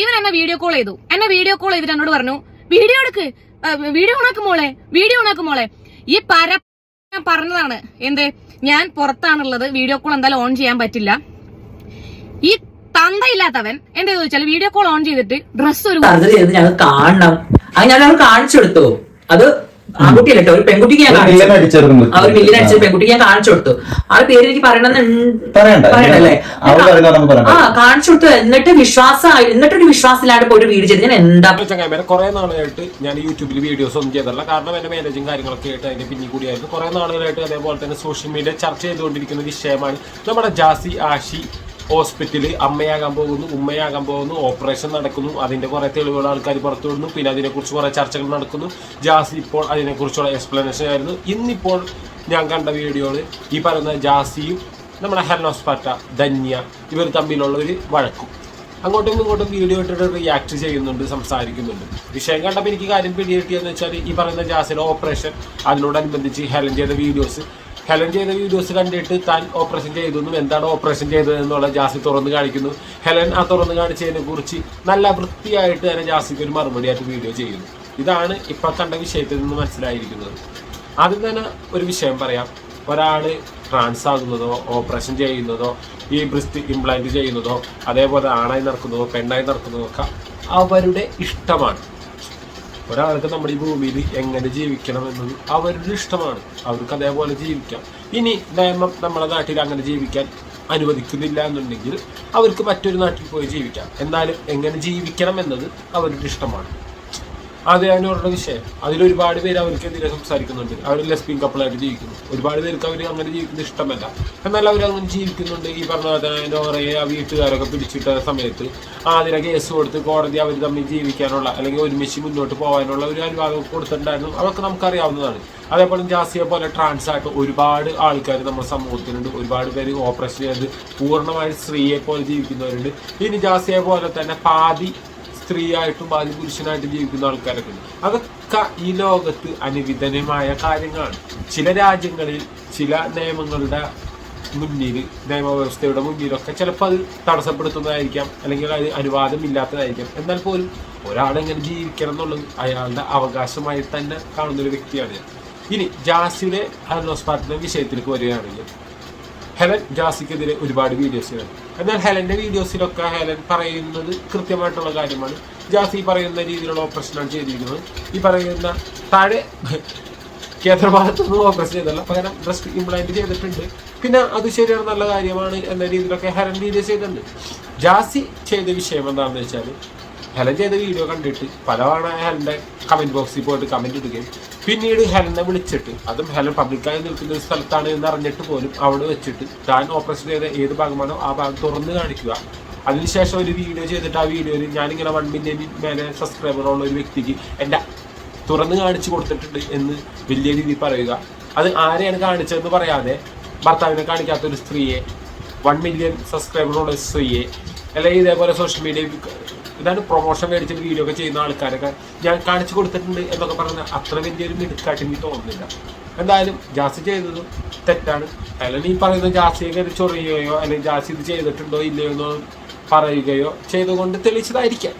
ഇവൻ എന്നെ video call ചെയ്തു. എന്നെ വീഡിയോ കോൾ ചെയ്തിട്ട് എന്നോട് പറഞ്ഞു വീഡിയോ എടുക്ക്. വീഡിയോ ഓണാക്ക് മോളെ. വീഡിയോ ഓണാക്ക് മോളെ. ഈ പര ഞാൻ പറഞ്ഞതാണ്. എന്ത്? ഞാൻ പുറത്താണുള്ളത്. വീഡിയോ കോൾ എന്തായാലും ഓൺ ചെയ്യാൻ പറ്റില്ല. ഈ തന്തയില്ലാത്തവൻ എന്താ ചോദിച്ചാൽ വീഡിയോ കോൾ ഓൺ ചെയ്തിട്ട് ഡ്രസ് ഒരു കാണണം. അത് ഞാൻ കാണിച്ചു കൊടുത്തു. അത് ആൺകുട്ടിയല്ല കേട്ടോ ഒരു പെൺകുട്ടിക്ക് ഞാൻ കാണിച്ചു ആ ഒരു മില്ലിന് അടിച്ച പെൺകുട്ടിക്ക് ഞാൻ കാണിച്ചു കൊടുത്തു. ആ പേര് എനിക്ക് പറയണ്ട. ആ കാണിച്ചു കൊടുത്തു. എന്നിട്ട് വിശ്വാസമായി എന്നിട്ടൊരു വിശ്വാസത്തിലാണ് ഇപ്പൊ ഒരു വീട് ചെയ്ത്. ഞാൻ എന്താ ചങ്ങായിമാരെ കുറെ നാളുകളായിട്ട് ഞാൻ യൂട്യൂബിൽ വീഡിയോസ് ഒന്നും ചെയ്തല്ല കാരണം എന്റെ മാനേജും കാര്യങ്ങളൊക്കെ ആയിട്ട് അതിന്റെ പിന്നിൽ കൂടിയായിരുന്നു. കുറെ നാളുകളായിട്ട് അതേപോലെ തന്നെ സോഷ്യൽ മീഡിയ ചർച്ച ചെയ്തുകൊണ്ടിരിക്കുന്ന വിഷയമാണ് നമ്മുടെ ജാസി ആഷി ഹോസ്പിറ്റലിൽ അമ്മയാകാൻ പോകുന്നു ഉമ്മയാകാൻ പോകുന്നു ഓപ്പറേഷൻ നടക്കുന്നു അതിന്റെ കുറേ തെളിവുകൾ ആൾക്കാർ പുറത്തു വിടുന്നു പിന്നെ അതിനെക്കുറിച്ച് കുറേ ചർച്ചകൾ നടക്കുന്നു. ജാസി ഇപ്പോൾ അതിനെക്കുറിച്ചുള്ള എക്സ്പ്ലനേഷൻ ആയിരുന്നു. ഇന്നിപ്പോൾ ഞാൻ കണ്ട വീഡിയോയിൽ ഈ പറയുന്ന ജാസിയും നമ്മുടെ ഹെർണോസ്പാറ്റ ധന്യ ഇവർ തമ്മിലുള്ള ഒരു വഴക്കും. അങ്ങോട്ടും ഇങ്ങോട്ടും വീഡിയോ ഇട്ടിട്ട് റിയാക്ട് ചെയ്യുന്നുണ്ട് സംസാരിക്കുന്നുണ്ട്. വിഷയം കണ്ടപ്പോൾ എനിക്ക് കാര്യം പിടികിട്ടിയെന്ന് വെച്ചാൽ ഈ പറയുന്ന ജാസിയുടെ ഓപ്പറേഷൻ അതിനോടനുബന്ധിച്ച് ഹെലൻ ചെയ്ത വീഡിയോസ് ഹെലൻ ചെയ്ത വീഡിയോസ് കണ്ടിട്ട് താൻ ഓപ്പറേഷൻ ചെയ്തെന്നും എന്താണ് ഓപ്പറേഷൻ ചെയ്തത് എന്നുള്ള ജാസി തുറന്ന് കാണിക്കുന്നു. ഹെലൻ ആ തുറന്ന് കാണിച്ചതിനെ കുറിച്ച് നല്ല വൃത്തിയായിട്ട് തന്നെ ജാസിക്ക് ഒരു മറുപടിയായിട്ട് വീഡിയോ ചെയ്യുന്നു. ഇതാണ് ഇപ്പൊ കണ്ട വിഷയത്തിൽ നിന്ന് മനസ്സിലായിരിക്കുന്നത്. ആദ്യം തന്നെ ഒരു വിഷയം പറയാം. ഒരാൾ ട്രാൻസ് ആകുന്നതോ ഓപ്പറേഷൻ ചെയ്യുന്നതോ ഈ ബ്രിസ്റ്റ് ഇംപ്ലാന്റ് ചെയ്യുന്നതോ അതേപോലെ ആണായി നടക്കുന്നതോ പെണ്ണായി നടക്കുന്നതോ ഒക്കെ അവരുടെ ഇഷ്ടമാണ്. ഒരാൾക്ക് നമ്മുടെ ഈ ഭൂമിയിൽ എങ്ങനെ ജീവിക്കണം എന്നത് അവരുടെ ഇഷ്ടമാണ്. അവർക്ക് അതേപോലെ ജീവിക്കാം. ഇനി നിയമം നമ്മുടെ നാട്ടിൽ അങ്ങനെ ജീവിക്കാൻ അനുവദിക്കുന്നില്ല എന്നുണ്ടെങ്കിൽ അവർക്ക് മറ്റൊരു നാട്ടിൽ പോയി ജീവിക്കാം. എന്നാലും എങ്ങനെ ജീവിക്കണം എന്നത് അവരുടെ ഇഷ്ടമാണ്. അതാണ് അവരുടെ വിഷയം. അതിലൊരുപാട് പേര് അവർക്കെതിരെ സംസാരിക്കുന്നുണ്ട്. അവർ ലെസ്ബിയൻ കപ്പിളായിട്ട് ജീവിക്കുന്നു. ഒരുപാട് പേർക്ക് അവർ അങ്ങനെ ജീവിക്കുന്നത് ഇഷ്ടമല്ല. എന്നാൽ അവർ അങ്ങനെ ജീവിക്കുന്നുണ്ട്. ഈ പറഞ്ഞ എന്താ ആ വീട്ടുകാരൊക്കെ പിടിച്ചിട്ട സമയത്ത് ആദ്യം കേസ് കൊടുത്ത് കോടതി അവർ തമ്മിൽ ജീവിക്കാനുള്ള അല്ലെങ്കിൽ ഒരുമിച്ച് മുന്നോട്ട് പോകാനുള്ള ഒരു അനുവാദം കൊടുത്തിട്ടുണ്ടായിരുന്നു. അതൊക്കെ നമുക്കറിയാവുന്നതാണ്. അതേപോലെ ജാസിയെ പോലെ ട്രാൻസ് ആയിട്ട് ഒരുപാട് ആൾക്കാർ നമ്മുടെ സമൂഹത്തിലുണ്ട്. ഒരുപാട് പേര് ഓപ്പറേഷൻ ചെയ്ത് പൂർണമായിട്ട് സ്ത്രീയെ പോലെ ജീവിക്കുന്നവരുണ്ട്. ഇനി ജാസിയെ പോലെ തന്നെ പാതി സ്ത്രീയായിട്ടും ബാല്യ പുരുഷനായിട്ടും ജീവിക്കുന്ന ആൾക്കാരൊക്കെ ഉണ്ട്. അതൊക്കെ ഈ ലോകത്ത് അനുവിധനമായ കാര്യങ്ങളാണ്. ചില രാജ്യങ്ങളിൽ ചില നിയമങ്ങളുടെ മുന്നിൽ നിയമവ്യവസ്ഥയുടെ മുന്നിലൊക്കെ ചിലപ്പോൾ അത് തടസ്സപ്പെടുത്തുന്നതായിരിക്കാം അല്ലെങ്കിൽ അത് അനുവാദമില്ലാത്തതായിരിക്കാം. എന്നാൽ പോലും ഒരാളെങ്ങനെ ജീവിക്കണം എന്നുള്ളത് അയാളുടെ അവകാശമായി തന്നെ കാണുന്ന ഒരു വ്യക്തിയാണ് ഇനി ജാസിയുടെ ഹെർണോസ്പാറ്റിന്റെ വിഷയത്തിലേക്ക് വരികയാണെങ്കിൽ ഹെലൻ ജാസിക്കെതിരെ ഒരുപാട് വീഡിയോസ് ചെയ്തു എന്നാൽ ഹെലന്റെ വീഡിയോസിലൊക്കെ ഹെലൻ പറയുന്നത് കൃത്യമായിട്ടുള്ള കാര്യമാണ്. ജാസി പറയുന്ന രീതിയിലുള്ള ഓപ്പറേഷനാണ് ചെയ്തിരിക്കുന്നത്. ഈ പറയുന്ന താഴെ കേന്ദ്രഭാഗത്തൊന്നും ഓപ്പറേഷൻ ചെയ്തല്ല പകരം ബ്രസ്റ്റ് ഇംപ്ലാന്റ് ചെയ്തിട്ടുണ്ട്. പിന്നെ അത് ശരിയാണ് നല്ല കാര്യമാണ് എന്ന രീതിയിലൊക്കെ ഹെലൻ വീഡിയോസ് ചെയ്തിട്ടുണ്ട്. ജാസി ചെയ്ത വിഷയം എന്താണെന്ന് വെച്ചാൽ ഹെലൻ ചെയ്ത വീഡിയോ കണ്ടിട്ട് പലതവണ ഹെലന്റെ കമന്റ് ബോക്സിൽ പോയിട്ട് കമന്റ് ഇടുകയും പിന്നീട് ഹെലനെ വിളിച്ചിട്ട് അതും ഹെലൻ പബ്ലിക്കായി നിൽക്കുന്ന ഒരു സ്ഥലത്താണ് എന്ന് അറിഞ്ഞിട്ട് പോലും അവിടെ വെച്ചിട്ട് താൻ ഓപ്പറേഷൻ ചെയ്ത ഏത് ഭാഗമാണോ ആ ഭാഗം തുറന്ന് കാണിക്കുക. അതിനുശേഷം ഒരു വീഡിയോ ചെയ്തിട്ട് ആ വീഡിയോയിൽ ഞാനിങ്ങനെ വൺ മില്യൺ മേലെ സബ്സ്ക്രൈബറുള്ള ഒരു വ്യക്തിക്ക് എന്റെ തുറന്ന് കാണിച്ചു കൊടുത്തിട്ടുണ്ട് എന്ന് വലിയ രീതിയിൽ പറയുക. അത് ആരെയാണ് കാണിച്ചതെന്ന് പറയാതെ ഭർത്താവിനെ കാണിക്കാത്ത ഒരു സ്ത്രീയെ വൺ മില്യൺ സബ്സ്ക്രൈബറുള്ള സ്ത്രീയെ അല്ലെങ്കിൽ ഇതേപോലെ സോഷ്യൽ മീഡിയ ഇതാണ് പ്രൊമോഷൻ മേടിച്ച് വീഡിയോ ഒക്കെ ചെയ്യുന്ന ആൾക്കാരൊക്കെ ഞാൻ കാണിച്ചു കൊടുത്തിട്ടുണ്ട് എന്നൊക്കെ പറഞ്ഞ അത്ര വലിയൊരു മിടുക്കായിട്ട് എനിക്ക് തോന്നുന്നില്ല. എന്തായാലും ജാസി ചെയ്തതും തെറ്റാണ്. അല്ലെങ്കിൽ ഈ പറയുന്ന ജാസിയെ കയറി ചൊറിയുകയോ അല്ലെങ്കിൽ ജാസി ഇത് ചെയ്തിട്ടുണ്ടോ ഇല്ലയോ എന്നോ പറയുകയോ ചെയ്തുകൊണ്ട് തെളിയിച്ചതായിരിക്കാം.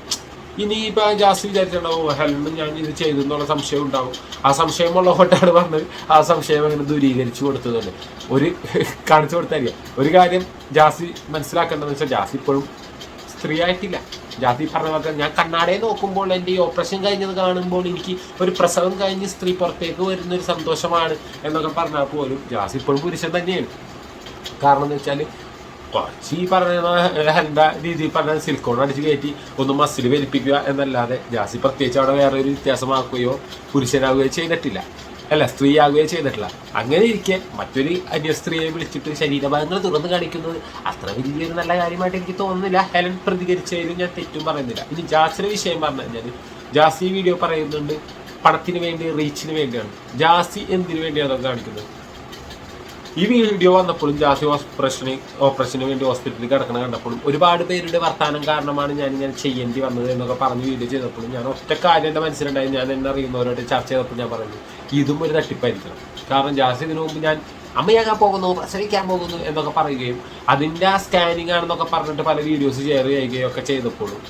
ഇനി ഇപ്പൊ ജാസ് വിചാരിച്ചിട്ടുണ്ടാവും ഹെലനും ഞാൻ ഇത് ചെയ്തു എന്നുള്ള സംശയം ഉണ്ടാവും. ആ സംശയമുള്ള കൊണ്ടാണ് പറഞ്ഞത്. ആ സംശയം അങ്ങനെ ദൂരീകരിച്ചു കൊടുത്തതല്ലേ ഒരു കാണിച്ചു കൊടുത്തായിരിക്കാം. ഒരു കാര്യം ജാസി മനസ്സിലാക്കേണ്ടതെന്ന് വെച്ചാൽ ജാസി ഇപ്പോഴും സ്ത്രീ ആയിട്ടില്ല. ജാതി പറഞ്ഞതൊക്കെ ഞാൻ കണ്ണാടയെ നോക്കുമ്പോൾ എന്റെ ഈ ഓപ്പറേഷൻ കഴിഞ്ഞത് കാണുമ്പോൾ എനിക്ക് ഒരു പ്രസവം കഴിഞ്ഞ് സ്ത്രീ പുറത്തേക്ക് വരുന്ന ഒരു സന്തോഷമാണ് എന്നൊക്കെ പറഞ്ഞാൽ പോലും ജാസി ഇപ്പോഴും പുരുഷൻ തന്നെയാണ്. കാരണം എന്ന് വെച്ചാൽ കുറച്ച് ഈ പറഞ്ഞ ഹെൽഡ രീതിയിൽ പറഞ്ഞ സിലിക്കോൺ അടിച്ച് കയറ്റി ഒന്ന് മസിൽ വലിപ്പിക്കുക എന്നല്ലാതെ ജാസി പ്രത്യേകിച്ച് അവിടെ വേറെ ഒരു വ്യത്യാസമാക്കുകയോ പുരുഷനാകുകയോ ചെയ്തിട്ടില്ല. അല്ല സ്ത്രീ ആകുകയോ ചെയ്തിട്ടില്ല. അങ്ങനെ ഇരിക്കെ മറ്റൊരു അന്യ സ്ത്രീയെ വിളിച്ചിട്ട് ശരീരഭാഗങ്ങൾ തുറന്ന് കാണിക്കുന്നത് അത്ര വലിയൊരു നല്ല കാര്യമായിട്ട് എനിക്ക് തോന്നുന്നില്ല. ഹെലൻ പ്രതികരിച്ചതിലും ഞാൻ തെറ്റും പറയുന്നില്ല. ഇനി ജാസിയുടെ വിഷയം പറഞ്ഞു കഴിഞ്ഞാൽ ജാസി വീഡിയോ പറയുന്നുണ്ട്. പണത്തിന് വേണ്ടി റീച്ചിന് വേണ്ടിയാണ്. ജാസി എന്തിനു വേണ്ടിയാണ് കാണിക്കുന്നത്? ഈ വീഡിയോ വന്നപ്പോഴും ജാസി ഓപ്പറേഷന് ഓപ്പറേഷന് വേണ്ടി ഹോസ്പിറ്റലിൽ കിടക്കണം കണ്ടപ്പോഴും ഒരുപാട് പേരുടെ വർത്താനം കാരണമാണ് ഞാൻ ഇങ്ങനെ ചെയ്യേണ്ടി വന്നത് എന്നൊക്കെ പറഞ്ഞ് വീഡിയോ ചെയ്തപ്പോഴും ഞാൻ ഒറ്റ കാര്യം എന്റെ മനസ്സിലുണ്ടായി. ഞാൻ എന്നെ അറിയുന്നവരോട് ചർച്ച ചെയ്തപ്പോൾ ഞാൻ പറഞ്ഞു ഇതും ഒരു തട്ടിപ്പായിരിക്കണം കാരണം ജാസി ഇതിനു മുമ്പ് ഞാൻ അമ്മയാകാൻ പോകുന്നു പ്രസവിക്കാൻ പോകുന്നു എന്നൊക്കെ പറയുകയും അതിന്റെ ആ സ്കാനിങ് ആണെന്നൊക്കെ പറഞ്ഞിട്ട് പല വീഡിയോസ് ഷെയർ ചെയ്യുകയും ഒക്കെ ചെയ്തപ്പോഴും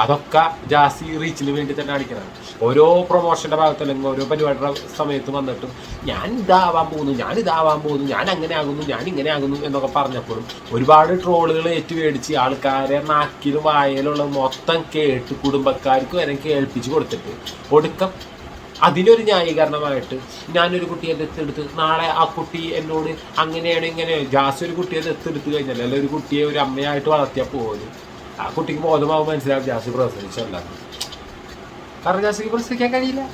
അതൊക്കെ ജാസി റീച്ചിന് വേണ്ടി തന്നെ അടിക്കണം ഓരോ പ്രൊമോഷന്റെ ഭാഗത്ത് അല്ലെങ്കിൽ ഓരോ പരിപാടിയുടെ സമയത്ത് വന്നിട്ടും ഞാൻ ഇതാവാൻ പോകുന്നു ഞാൻ ഇതാവാൻ പോകുന്നു ഞാൻ അങ്ങനെ ആകുന്നു ഞാൻ ഇങ്ങനെ ആകുന്നു എന്നൊക്കെ പറഞ്ഞപ്പോഴും ഒരുപാട് ട്രോളുകൾ ഏറ്റുമേടിച്ച് ആൾക്കാരെ നാക്കിലും വായലുള്ള മൊത്തം കേട്ട് കുടുംബക്കാർക്ക് വരെ കേൾപ്പിച്ച് കൊടുത്തിട്ട് ഒടുക്കം അതിനൊരു ന്യായീകരണമായിട്ട് ഞാനൊരു കുട്ടിയെ ദത്തെടുത്ത് നാളെ ആ കുട്ടി എന്നോട് അങ്ങനെയാണ് ഇങ്ങനെ. ജാസ് ഒരു കുട്ടിയെ ദത്തെടുത്ത് കഴിഞ്ഞാൽ അല്ലെങ്കിൽ ഒരു കുട്ടിയെ ഒരു അമ്മയായിട്ട് വളർത്തിയാൽ പോലും ആ കുട്ടിക്ക് ബോധമാവും മനസ്സിലാവും ജാസ് പ്രസവിച്ചല്ല കാരണം ജാസിക്ക് പ്രസവിക്കാൻ കഴിയില്ല.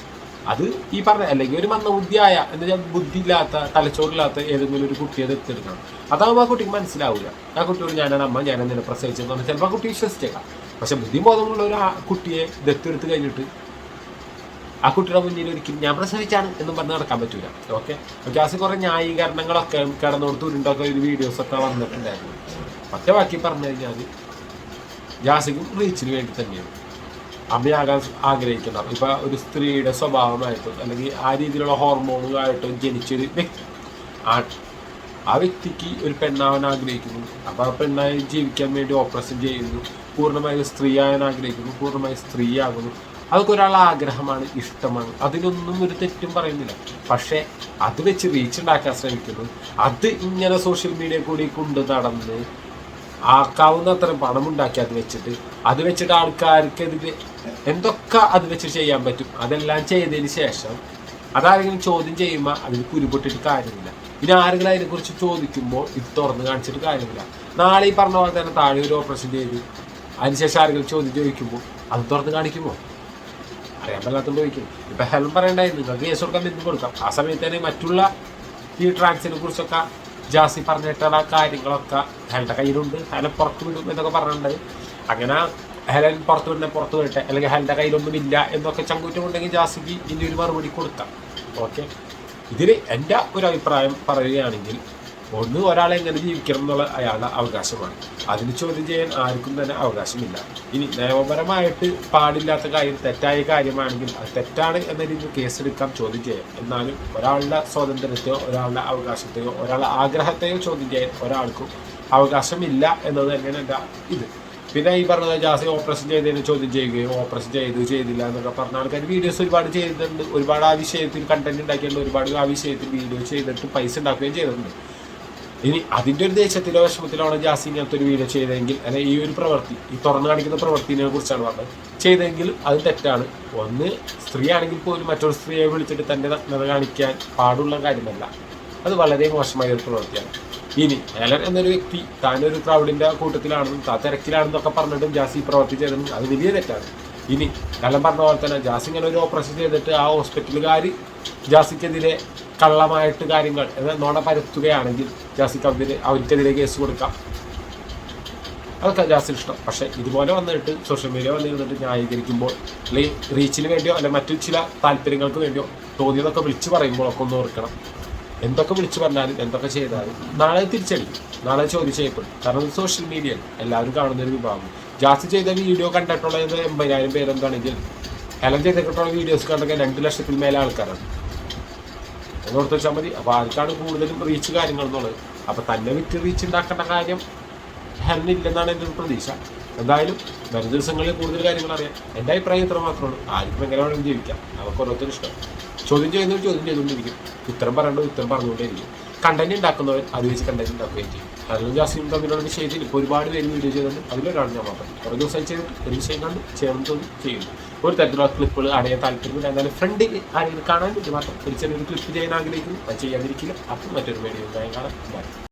അത് ഈ പറഞ്ഞ അല്ലെങ്കിൽ ഒരു മന്ദബുദ്ധിയായ എന്താ വെച്ചാൽ ബുദ്ധിയില്ലാത്ത തലച്ചോറില്ലാത്ത ഏതെങ്കിലും ഒരു കുട്ടിയെ ദത്തെടുക്കണം. അതാവുമ്പോൾ ആ കുട്ടിക്ക് മനസ്സിലാവില്ല ആ കുട്ടിയോട് ഞാനാണ് അമ്മ ഞാൻ എന്നെ പ്രസവിച്ചതെന്ന് പറഞ്ഞാൽ ചിലപ്പോൾ ആ കുട്ടി വിശ്വസിച്ചേക്കാം. പക്ഷെ ബുദ്ധിബോധമുള്ള ഒരു കുട്ടിയെ ദത്തെടുത്ത് കഴിഞ്ഞിട്ട് ആ കുട്ടിയുടെ മുന്നിൽ ഒരിക്കലും ഞാൻ പ്രസവിച്ചാണ് എന്നും പറഞ്ഞ് നടക്കാൻ പറ്റൂല. ഓക്കെ ജാസി കുറേ ന്യായീകരണങ്ങളൊക്കെ കിടന്നോടത്ത് ഉരുണ്ടൊക്കെ ഒരു വീഡിയോസൊക്കെ വന്നിട്ടുണ്ടായിരുന്നു. മറ്റേ ബാക്കി പറഞ്ഞു കഴിഞ്ഞാൽ ജാസിക്കും റീച്ചിന് വേണ്ടി തന്നെയാണ്. അമ്മയാകാൻ ആഗ്രഹിക്കുന്ന ഇപ്പൊ ഒരു സ്ത്രീയുടെ സ്വഭാവമായിട്ടും അല്ലെങ്കിൽ ആ രീതിയിലുള്ള ഹോർമോണുകളായിട്ടും ജനിച്ചൊരു വ്യക്തി ആണ് ആ വ്യക്തിക്ക് ഒരു പെണ്ണാവാൻ ആഗ്രഹിക്കുന്നു. അപ്പോൾ ആ പെണ്ണായി ജീവിക്കാൻ വേണ്ടി ഓപ്പറേഷൻ ചെയ്യുന്നു. പൂർണമായി സ്ത്രീ ആകാൻ ആഗ്രഹിക്കുന്നു. പൂർണമായി സ്ത്രീ സ്ത്രീയാകുന്നു. അതൊക്കെ ഒരാളുടെ ആഗ്രഹമാണ് ഇഷ്ടമാണ്. അതിലൊന്നും ഒരു തെറ്റും പറയുന്നില്ല. പക്ഷേ അത് വെച്ച് റീച്ച് ഉണ്ടാക്കാൻ ശ്രമിക്കുന്നു. അത് ഇങ്ങനെ സോഷ്യൽ മീഡിയ കൂടി കൊണ്ട് നടന്ന് ആക്കാവുന്ന അത്ര പണം ഉണ്ടാക്കി അത് വെച്ചിട്ട് അത് വെച്ചിട്ട് ആൾക്കാർക്കെതിരെ എന്തൊക്കെ അത് വെച്ച് ചെയ്യാൻ പറ്റും അതെല്ലാം ചെയ്തതിന് ശേഷം അതാരെങ്കിലും ചോദ്യം ചെയ്യുമ്പോൾ അതിൽ കുരുപൊട്ടിട്ട് കാര്യമില്ല. ഇനി ആരെങ്കിലും അതിനെക്കുറിച്ച് ചോദിക്കുമ്പോൾ ഇത് തുറന്ന് കാണിച്ചിട്ട് കാര്യമില്ല. നാളെ ഈ പറഞ്ഞ പോലെ തന്നെ താഴെ ഒരു ഓപ്പറേഷൻ ചെയ്ത് അതിനുശേഷം ആരെങ്കിലും ചോദ്യം ചോദിക്കുമ്പോൾ അത് തുറന്ന് കാണിക്കുമോ? അറിയാൻ ഉപയോഗിക്കും ഇപ്പൊ ഹെൽം പറയണ്ടായിരുന്നു. നിങ്ങൾക്ക് കേസ് കൊടുക്കാൻ ബിന്ദു കൊടുക്കാം. ആ സമയത്ത് തന്നെ മറ്റുള്ള ഈ ട്രാൻസിനെ കുറിച്ചൊക്കെ ജാസി പറഞ്ഞിട്ടുള്ള കാര്യങ്ങളൊക്കെ ഹെലന്റെ കയ്യിലുണ്ട്. ഹെലൻ പുറത്ത് വിടും എന്നൊക്കെ പറഞ്ഞിട്ടുണ്ട്. അങ്ങനെ ഹെലൻ പുറത്ത് വിടുന്ന പുറത്ത് വിടട്ടെ. അല്ലെങ്കിൽ ഹെലന്റെ കയ്യിലൊന്നും ഇല്ല എന്നൊക്കെ ചങ്കൂറ്റമുണ്ടെങ്കിൽ ജാസിക്ക് ഇനി ഒരു മറുപടി കൊടുക്കാം. ഓക്കെ? ഇതിൽ എന്റെ ഒരു അഭിപ്രായം പറയുകയാണെങ്കിൽ ഒന്ന് ഒരാളെ എങ്ങനെ ജീവിക്കണം എന്നുള്ള അയാളുടെ അവകാശമാണ്. അതിന് ചോദ്യം ചെയ്യാൻ ആർക്കും തന്നെ അവകാശമില്ല. ഇനി നിയമപരമായിട്ട് പാടില്ലാത്ത കാര്യം തെറ്റായ കാര്യമാണെങ്കിൽ അത് തെറ്റാണ് എന്ന രീതിയിൽ കേസെടുക്കാം ചോദ്യം ചെയ്യാം. എന്നാലും ഒരാളുടെ സ്വാതന്ത്ര്യത്തെയോ ഒരാളുടെ അവകാശത്തെയോ ഒരാളുടെ ആഗ്രഹത്തെയോ ചോദ്യം ചെയ്യാൻ ഒരാൾക്കും അവകാശമില്ല എന്നത് തന്നെയാണ് എന്റെ ഇത്. പിന്നെ ഈ പറഞ്ഞ ജാസി ഓപ്പറേഷൻ ചെയ്തതിനെ ചോദ്യം ചെയ്യുകയോ ഓപ്പറേഷൻ ചെയ്ത് ചെയ്തില്ല എന്നൊക്കെ പറഞ്ഞ ആൾക്കാർ വീഡിയോസ് ഒരുപാട് ചെയ്തിട്ടുണ്ട് ഒരുപാട് ആ വിഷയത്തിൽ കണ്ടന്റ് ഉണ്ടാക്കിയിട്ടുണ്ട്. ഒരുപാട് ആ വിഷയത്തിൽ വീഡിയോ ചെയ്തിട്ട് പൈസ ഉണ്ടാക്കുകയും ചെയ്തിട്ടുണ്ട്. ഇനി അതിന്റെ ഒരു ദേശത്തിലോ വിഷമത്തിലോ ആണ് ജാസി ഇങ്ങനത്തെ ഒരു വീഡിയോ ചെയ്തതെങ്കിൽ അല്ലെ ഈ ഒരു പ്രവൃത്തി ഈ തുറന്നു കാണിക്കുന്ന പ്രവൃത്തിനെ കുറിച്ചാണ് പറഞ്ഞത്. ചെയ്തെങ്കിൽ അത് തെറ്റാണ്. ഒന്ന് സ്ത്രീ ആണെങ്കിൽ പോലും മറ്റൊരു സ്ത്രീയെ വിളിച്ചിട്ട് തന്റെ നഗ്നത കാണിക്കാൻ പാടുള്ള കാര്യമല്ല. അത് വളരെ മോശമായ ഒരു പ്രവൃത്തിയാണ്. ഇനി ഹെലൻ എന്നൊരു വ്യക്തി താനൊരു ക്രൗഡിന്റെ കൂട്ടത്തിലാണെന്നും താ തിരക്കിലാണെന്നൊക്കെ പറഞ്ഞിട്ടും ജാസി പ്രവൃത്തി ചെയ്തെന്നും അത് വലിയ തെറ്റാണ്. ഇനി കലം പറഞ്ഞ പോലെ തന്നെ ജാസി ഇങ്ങനെ ഒരു ഓപ്പറേഷൻ ചെയ്തിട്ട് ആ ഹോസ്പിറ്റലുകാർ ജാസിക്കെതിരെ കള്ളമായിട്ട് കാര്യങ്ങൾ എന്നാൽ നോണ പരത്തുകയാണെങ്കിൽ ജാസിക്ക് അവർ അവർക്കെതിരെ കേസ് കൊടുക്കാം. അതൊക്കെ ജാസിന് ഇഷ്ടം. പക്ഷെ ഇതുപോലെ വന്നിട്ട് സോഷ്യൽ മീഡിയ വന്നിരുന്നിട്ട് ന്യായീകരിക്കുമ്പോൾ അല്ലെങ്കിൽ റീച്ചിന് വേണ്ടിയോ അല്ലെങ്കിൽ മറ്റു ചില താല്പര്യങ്ങൾക്ക് വേണ്ടിയോ തോന്നിയതൊക്കെ വിളിച്ചു പറയുമ്പോഴൊക്കെ ഒന്ന് ഓർക്കണം. എന്തൊക്കെ വിളിച്ചു പറഞ്ഞാലും എന്തൊക്കെ ചെയ്താലും നാളെ തിരിച്ചടിക്കും. നാളെ ചോദ്യം ചെയ്യപ്പെടും. കാരണം സോഷ്യൽ മീഡിയ എല്ലാവരും കാണുന്ന ഒരു വിഭാഗം. ജാസ്തി ചെയ്ത വീഡിയോ കണ്ടിട്ടുള്ളത് എൺപതിനായിരം പേരെന്താണെങ്കിൽ ഹെലൻ ചെയ്തിട്ടുള്ള വീഡിയോസ് കണ്ടൊക്കെ രണ്ട് ലക്ഷത്തിൽ മേലെ ആൾക്കാരാണ്. എന്നോർത്ത് വെച്ചാൽ മതി. അപ്പോൾ ആർക്കാണ് കൂടുതലും റീച്ച് കാര്യങ്ങൾ എന്നുള്ളത് അപ്പോൾ തന്നെ വിറ്റ് റീച്ച് ഉണ്ടാക്കേണ്ട കാര്യം ഹെറിനില്ലെന്നാണ് എന്റെ ഒരു പ്രതീക്ഷ. എന്തായാലും വരും ദിവസങ്ങളിൽ കൂടുതൽ കാര്യങ്ങൾ അറിയാം. എന്റെ അഭിപ്രായം ഇത്ര മാത്രമേ ഉള്ളൂ. ആർക്കും എങ്ങനെ വേണമെങ്കിലും ജീവിക്കാം. അവർക്ക് ഓരോരുത്തരും ഇഷ്ടം. ചോദ്യം ചെയ്യുന്നവർ ചോദ്യം ചെയ്തുകൊണ്ടിരിക്കും. ഉത്തരം പറയേണ്ടത് ഉത്തരം പറഞ്ഞുകൊണ്ടേയിരിക്കും. കണ്ടന്റ് ഉണ്ടാക്കുന്നവർ അത് വെച്ച് കണ്ടന്റ് ഉണ്ടാക്കുകയും ചെയ്യും. അതിലും ജാസ്തിയും തമ്മിലുള്ള വിഷയത്തിൽ ഇപ്പോൾ ഒരുപാട് പേര് വീഡിയോ ചെയ്തിട്ടുണ്ട്. അതിലൊരാൾ ഞാൻ മാത്രം. കുറേ ദിവസം ചെയ്തിട്ട് ഒരു വിഷയം കണ്ട് തോന്നി ചെയ്യുന്നു. ഒരു തരത്തിലുള്ള ക്ലിപ്പുകൾ അടയാൻ താല്പര്യമില്ല. എന്നാലും ഫ്രണ്ട് ആരെങ്കിലും കാണാൻ വേണ്ടി മാത്രം ഒരു ചെറിയൊരു ക്ലിപ്പ് ചെയ്യാൻ ആഗ്രഹിക്കുന്നു. അത് ചെയ്യാതിരിക്കില്ല. അപ്പം മറ്റൊരു വീഡിയോ കാണാം.